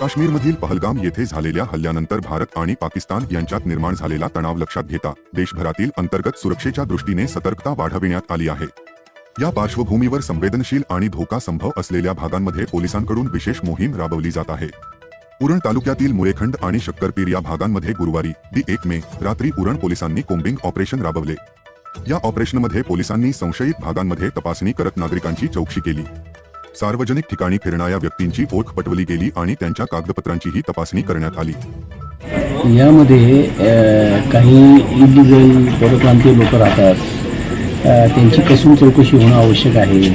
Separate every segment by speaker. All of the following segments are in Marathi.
Speaker 1: काश्मीरमधील पहलगाम येथे झालेल्या हल्ल्यानंतर भारत आणि पाकिस्तान यांच्यात निर्माण झालेला तणाव लक्षात घेता देशभरातील अंतर्गत सुरक्षेच्या दृष्टीने सतर्कता वाढविण्यात आली आहे. या पार्श्वभूमीवर संवेदनशील आणि धोका संभव असलेल्या भागांमध्ये पोलिसांकडून विशेष मोहीम राबवली जात आहे. उरण तालुक्यातील मुरेखंड आणि शक्करपीर या भागांमध्ये गुरुवारी दी एक मे रात्री उरण पोलिसांनी कोम्बिंग ऑपरेशन राबवले. या ऑपरेशनमध्ये पोलिसांनी संशयित भागांमध्ये तपासणी करत नागरिकांची चौकशी केली. सार्वजनिक ठिकाणी फिरणाऱ्या व्यक्तींची ओळख पटवली गेली आणि त्यांच्या कागदपत्रांचीही तपासणी करण्यात आली.
Speaker 2: यामध्ये काही इलिगल परप्रांतीय लोक राहतात. त्यांची कसून चौकशी होणं आवश्यक आहे.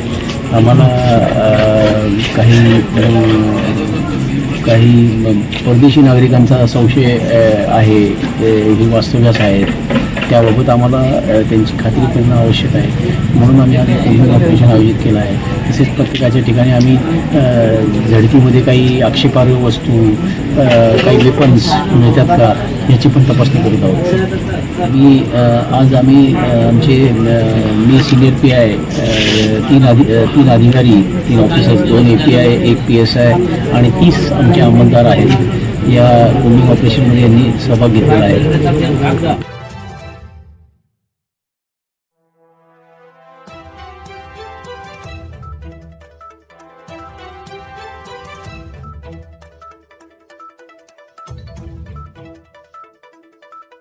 Speaker 2: आम्हाला काही काही परदेशी नागरिकांचा संशय आहे. हे वास्तव्यास आहेत. त्याबाबत आम्हाला त्यांची खात्री करणं आवश्यक आहे. म्हणून आम्ही आज कोणतं ऑपरेशन आयोजित केलं आहे. तसेच प्रत्येकाच्या ठिकाणी आम्ही अ, झडतीमध्ये काही आक्षेपार्ह वस्तू काही वेपन्स मिळतात का याची पण तपासणी करत आहोत. मी आज आम्ही आमचे मी सिनियर पी आय तीन अधि तीन अधिकारी तीन ऑफिसर्स दोन ए पी आय एक पी एस आय आणि तीस आमचे अंमलदार आहेत. या कुंभिंग ऑपरेशनमध्ये यांनी सहभाग घेतलेला आहे.